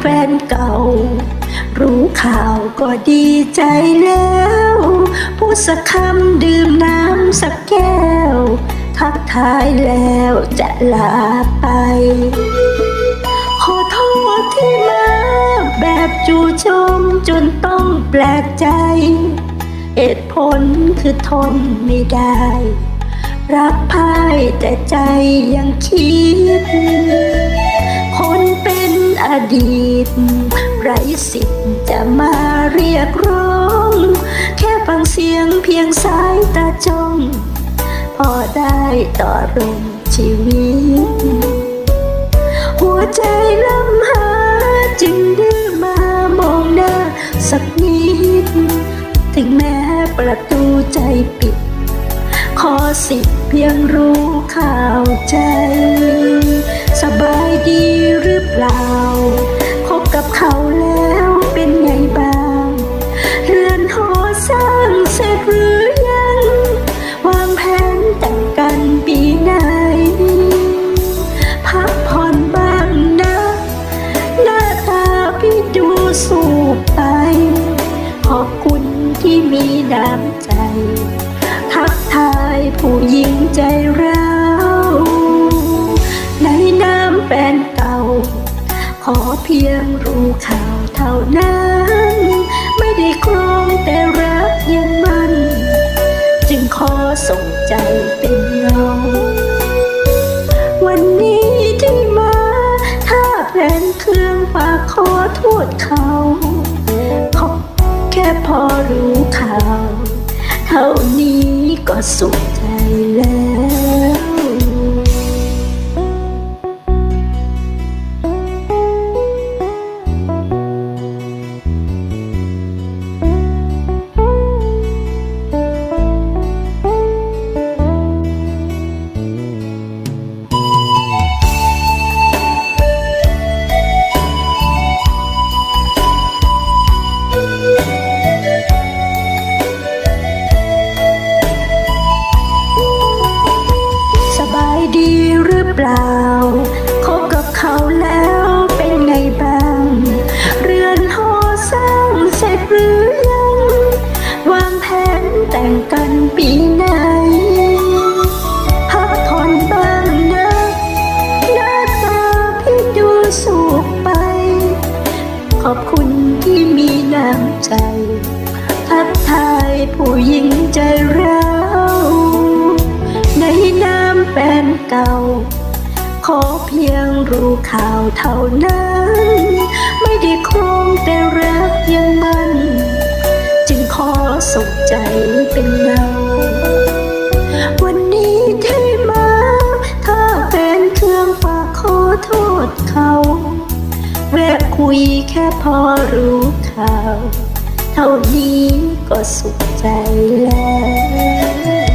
แฟนเก่า รู้ข่าวก็ดีใจแล้ว พูดสักคำดื่มน้ำสักแก้ว ทักทายแล้วจะลาไป ขอโทษที่มาแบบจู่โจมจนต้องแปลกใจ เหตุผลคือทนไม่ได้รักพ่ายแต่ใจยังคิด คน อดีตไรสิทธิ์จะมาเรียกร้อง แค่ฟังเสียงเพียงสายตาจ้อง พอได้ต่อรมชีวิต หัวใจลำหาจึงดื้อมามองหน้าสักนิด ถึงแม้ประตูใจปิด ขอสิทธิ์เพียงรู้ข่าวใจ สบายดีหรือเปล่า คบกับเขาแล้ว ใจเราในน้ำแฟนเก่า ขอเพียงรู้ข่าวเท่านั้น ไม่ได้ครองแต่รักยังมัน จึงขอส่งใจเป็นเงาวันนี้ที่มา ถ้าแฟนเครื่องฝากขอโทษเขาขอแค่พอรู้ข่าว เท่านี้ก็สุข ใเปล่าคบกับเขาแล้วเป็นไงบ้าง เรือนหอสร้างเสร็จหรือยัง วางแผนแต่งกันปีไหนพักผ่อนบ้างนะหน้าตาพี่ดูสูบไป ขอบคุณที่มีน้ำใจ ทักทายผู้หญิงใจเราในน้ำแฟนเก่า ขอเพียงรู้ข่าวเท่านั้น ไม่ได้ครองแต่รักยังมัน จึงขอส่งใจเป็นเงาวันนี้ที่มา ถ้าแฟนเครื่องฝากขอโทษเขาแวะคุยแค่พอรู้ข่าว เท่านี้ก็สุขใจแล้ว